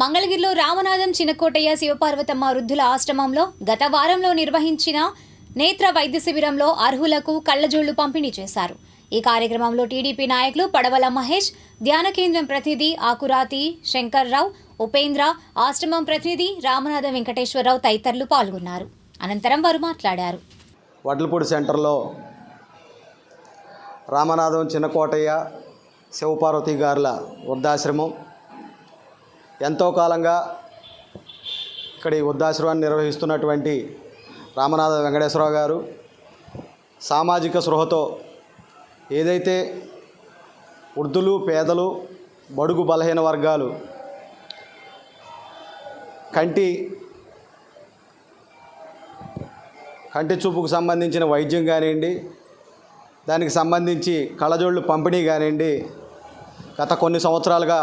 మంగళగిరిలో రామనాథం చిన్నకోటయ్య శివపార్వతమ్మ వృద్ధుల ఆశ్రమంలో గత వారంలో నిర్వహించిన నేత్ర వైద్య శిబిరంలో అర్హులకు కళ్ళజోళ్ళు పంపిణీ చేశారు. ఈ కార్యక్రమంలో టీడీపీ నాయకులు పడవల మహేష్ ధ్యాన కేంద్రం ప్రతినిధి ఆకురాతి శంకర్రావు ఉపేంద్ర ఆశ్రమం ప్రతినిధి రామనాథం వెంకటేశ్వరరావు తదితరులు పాల్గొన్నారు. అనంతరం వారు మాట్లాడారు. వడ్లపూడి సెంటర్లో రామనాథం చిన్నకోటయ్య శివపార్వతి గారుల వృద్ధాశ్రమం ఎంతో కాలంగా ఇక్కడి వృద్ధాశ్రమాన్ని నిర్వహిస్తున్నటువంటి రామనాథ వెంకటేశ్వరరావు గారు సామాజిక స్పృహతో ఏదైతే వృద్ధులు పేదలు బడుగు బలహీన వర్గాలు కంటి కంటి చూపుకు సంబంధించిన వైద్యం కానివ్వండి దానికి సంబంధించి కళ్ళజోళ్ళు పంపిణీ కానివ్వండి గత కొన్ని సంవత్సరాలుగా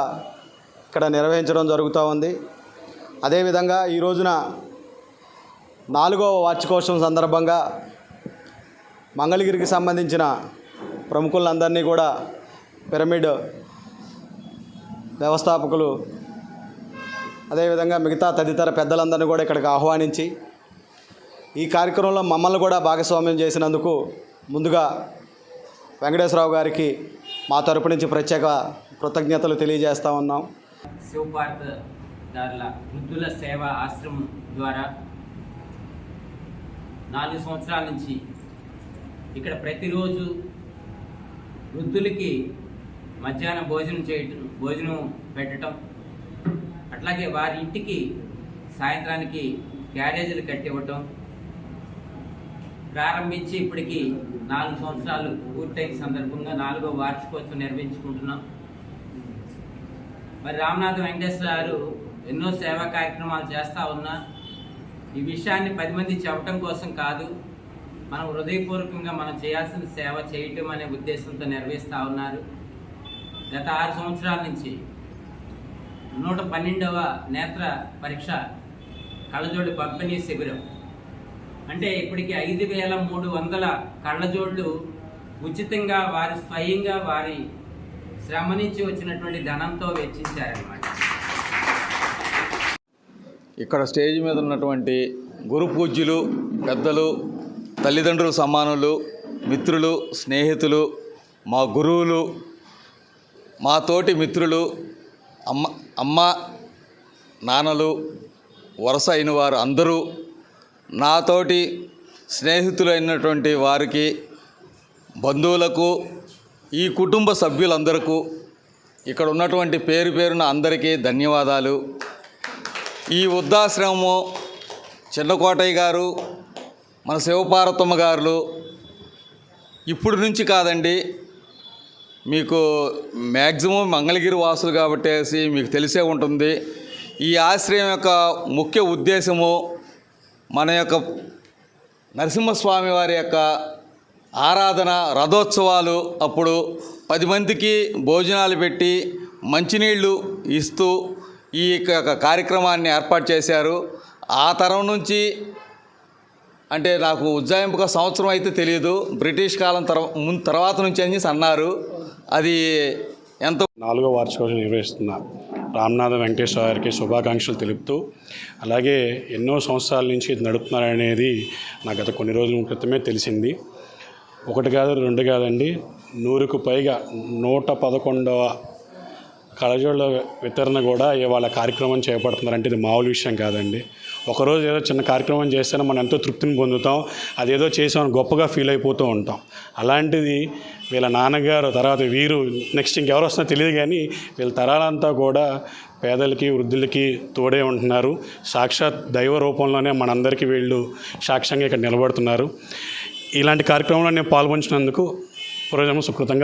ఇక్కడ నిర్వహించడం జరుగుతూ ఉంది. అదేవిధంగా ఈ రోజున నాలుగవ వార్షికోత్సవం సందర్భంగా మంగళగిరికి సంబంధించిన ప్రముఖులందరినీ కూడా పిరమిడ్ వ్యవస్థాపకులు అదేవిధంగా మిగతా తదితర పెద్దలందరినీ కూడా ఇక్కడికి ఆహ్వానించి ఈ కార్యక్రమంలో మమ్మల్ని కూడా భాగస్వామ్యం చేసినందుకు ముందుగా వెంకటేశ్వరరావు గారికి మా తరపు నుంచి ప్రత్యేక కృతజ్ఞతలు తెలియజేస్తా ఉన్నాం. శివపార్థదారుల వృద్ధుల సేవ ఆశ్రమం ద్వారా నాలుగు సంవత్సరాల నుంచి ఇక్కడ ప్రతిరోజు వృద్ధులకి మధ్యాహ్నం భోజనం చేయటం భోజనం పెట్టడం అట్లాగే వారి ఇంటికి సాయంత్రానికి క్యారేజీలు కట్టివ్వటం ప్రారంభించి ఇప్పటికి నాలుగు సంవత్సరాలు పూర్తయిన సందర్భంగా నాలుగో వార్షికోత్సవం నిర్వహించుకుంటున్నాం. మరి రామనాథ వెంకటేశ్వర గారు ఎన్నో సేవా కార్యక్రమాలు చేస్తూ ఉన్నా ఈ విషయాన్ని పది మంది చెప్పడం కోసం కాదు మనం హృదయపూర్వకంగా మనం చేయాల్సిన సేవ చేయటం అనే ఉద్దేశంతో నిర్వహిస్తూ ఉన్నారు. గత ఆరు సంవత్సరాల నుంచి నూట పన్నెండవ నేత్ర పరీక్ష కళ్ళజోడు పంపిణీ శిబిరం. అంటే ఇప్పటికి ఐదు వేల మూడు వందల కళ్ళజోళ్ళు ఉచితంగా వారి స్వయంగా వారి శ్రమ నుంచి వచ్చినటువంటి ధనంతో వెచ్చించారనమాట ఇక్కడ స్టేజ్ మీద ఉన్నటువంటి గురు పూజ్యులు పెద్దలు తల్లిదండ్రులు సమానులు మిత్రులు స్నేహితులు మా గురువులు మా తోటి మిత్రులు అమ్మ అమ్మ నాన్నలు వరుస అయిన వారు అందరూ నాతోటి స్నేహితులైనటువంటి వారికి బంధువులకు ఈ కుటుంబ సభ్యులందరకు ఇక్కడ ఉన్నటువంటి పేరు పేరున అందరికీ ధన్యవాదాలు. ఈ వృద్ధాశ్రమము చిన్నకోటయ్య గారు మన శివపార్వతమ్మ గారు ఇప్పుడు నుంచి కాదండి మీకు మ్యాక్సిమం మంగళగిరి వాసులు కాబట్టేసి మీకు తెలిసే ఉంటుంది. ఈ ఆశ్రయం యొక్క ముఖ్య ఉద్దేశము మన యొక్క నరసింహస్వామి వారి యొక్క ఆరాధన రథోత్సవాలు అప్పుడు పది మందికి భోజనాలు పెట్టి మంచినీళ్ళు ఇస్తూ ఈ యొక్క కార్యక్రమాన్ని ఏర్పాటు చేశారు. ఆ తరం నుంచి అంటే నాకు ఉజ్జాయింపుగా సంవత్సరం అయితే తెలియదు. బ్రిటిష్ కాలం తర్వా ముందు తర్వాత నుంచి అని అన్నారు. అది ఎంత నాలుగో వార్షికోత్సవం నిర్వహిస్తున్న రామనాథ వెంకటేశ్వర గారికి శుభాకాంక్షలు తెలుపుతూ అలాగే ఎన్నో సంవత్సరాల నుంచి ఇది నడుపుతున్నారనేది నాకు గత కొన్ని రోజుల క్రితమే తెలిసింది. ఒకటి కాదు రెండు కాదండి. నూరుకు పైగా నూట పదకొండవ కళజోళ్ళ వితరణ కూడా ఇవాళ కార్యక్రమం చేపడుతున్నారంటే ఇది మామూలు విషయం కాదండి. ఒకరోజు ఏదో చిన్న కార్యక్రమం చేస్తేనే మనం ఎంతో తృప్తిని పొందుతాం అదేదో చేసామని గొప్పగా ఫీల్ అయిపోతూ ఉంటాం. అలాంటిది వీళ్ళ నాన్నగారు తర్వాత వీరు నెక్స్ట్ ఇంకెవరు వస్తున్నా తెలియదు కానీ వీళ్ళ తరాలంతా కూడా పేదలకి వృద్ధులకి తోడే ఉంటున్నారు. సాక్షాత్ దైవ రూపంలోనే మనందరికీ వీళ్ళు సాక్ష్యంగా ఇక్కడ నిలబడుతున్నారు. ఇలాంటి కార్యక్రమంలో నేను పాల్గొంచినందుకు పూర్వజన్మ సుకృతంగా